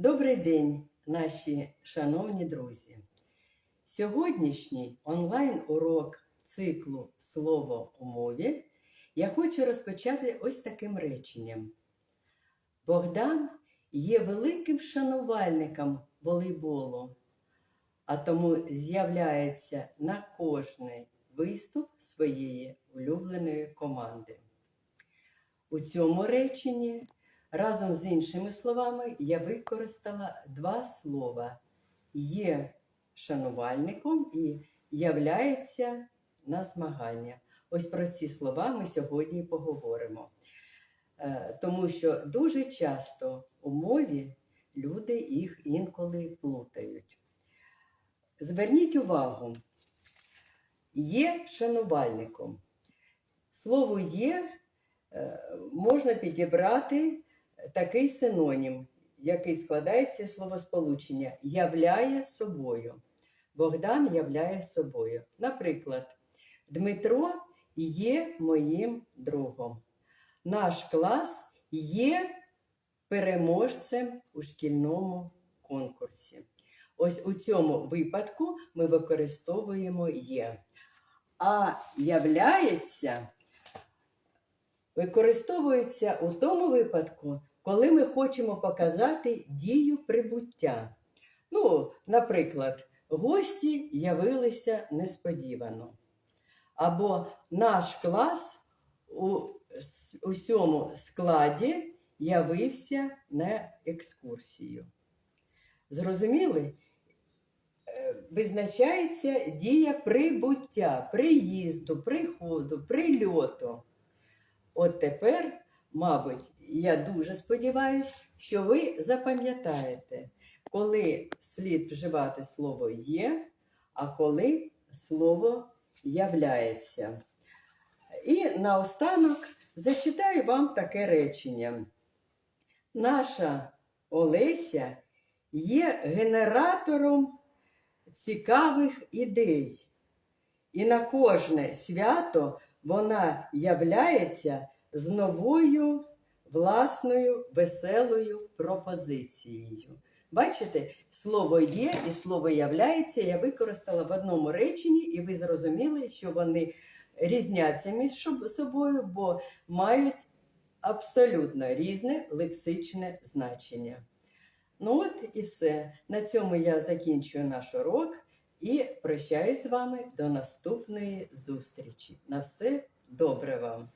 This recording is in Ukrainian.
Добрий день, наші шановні друзі. Сьогоднішній онлайн-урок циклу Слово у мові я хочу розпочати ось таким реченням. Богдан є великим шанувальником волейболу, а тому з'являється на кожний виступ своєї улюбленої команди. У цьому реченні разом з іншими словами я використала два слова: є шанувальником і являється на змагання. Ось про ці слова ми сьогодні поговоримо. Е, Тому що дуже часто у мові люди їх інколи плутають. Зверніть увагу, є шанувальником. Слово є е, можна підібрати такий синонім, який складається словосполучення являє собою. Богдан являє собою. Наприклад, Дмитро є моїм другом. Наш клас є переможцем у шкільному конкурсі. Ось у цьому випадку ми використовуємо є. А являється використовується у тому випадку, коли ми хочемо показати дію прибуття. Ну, наприклад, гості явилися несподівано. Або наш клас у усьому складі явився на екскурсію. Зрозуміли? Е, Визначається дія прибуття, приїзду, приходу, прильоту. От тепер, мабуть, я дуже сподіваюся, що ви запам'ятаєте, коли слід вживати слово є, а коли слово являється. І наостанок зачитаю вам таке речення. Наша Олеся є генератором цікавих ідей. І на кожне свято вона являється з новою власною веселою пропозицією. Бачите, слово є і слово являється я використала в одному реченні, і ви зрозуміли, що вони різняться між собою, бо мають абсолютно різне лексичне значення. Ну от і все. На цьому я закінчую наш урок і прощаюсь з вами до наступної зустрічі. На все добре вам!